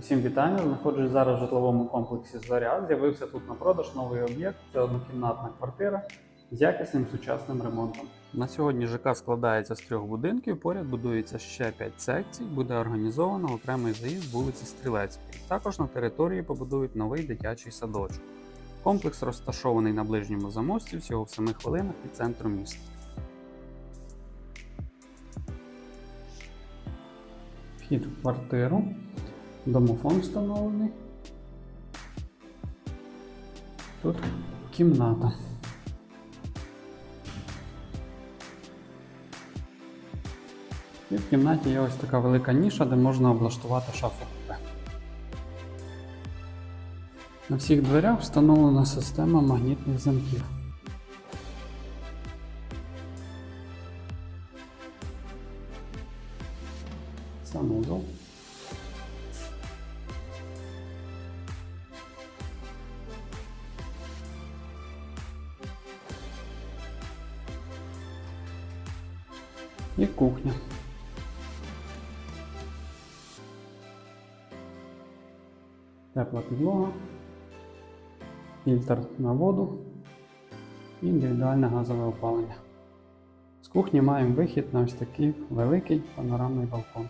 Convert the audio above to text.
Усім вітання. Знаходжусь зараз в житловому комплексі Заряд. З'явився тут на продаж новий об'єкт. Це однокімнатна квартира з якісним сучасним ремонтом. На сьогодні ЖК складається з трьох будинків. Поряд будується ще 5 секцій. Буде організовано окремий заїзд вулиці Стрілецької. Також на території побудують новий дитячий садочок. Комплекс розташований на ближньому замості, всього в 7 хвилинах від центру міста. Вхід в квартиру. Домофон встановлений. Тут кімната. І в кімнаті є ось така велика ніша, де можна облаштувати шафу купе. На всіх дверях встановлена система магнітних замків. Санузел. І кухня. Тепла підлога, фільтр на воду і індивідуальне газове опалення. З кухні маємо вихід на ось такий великий панорамний балкон.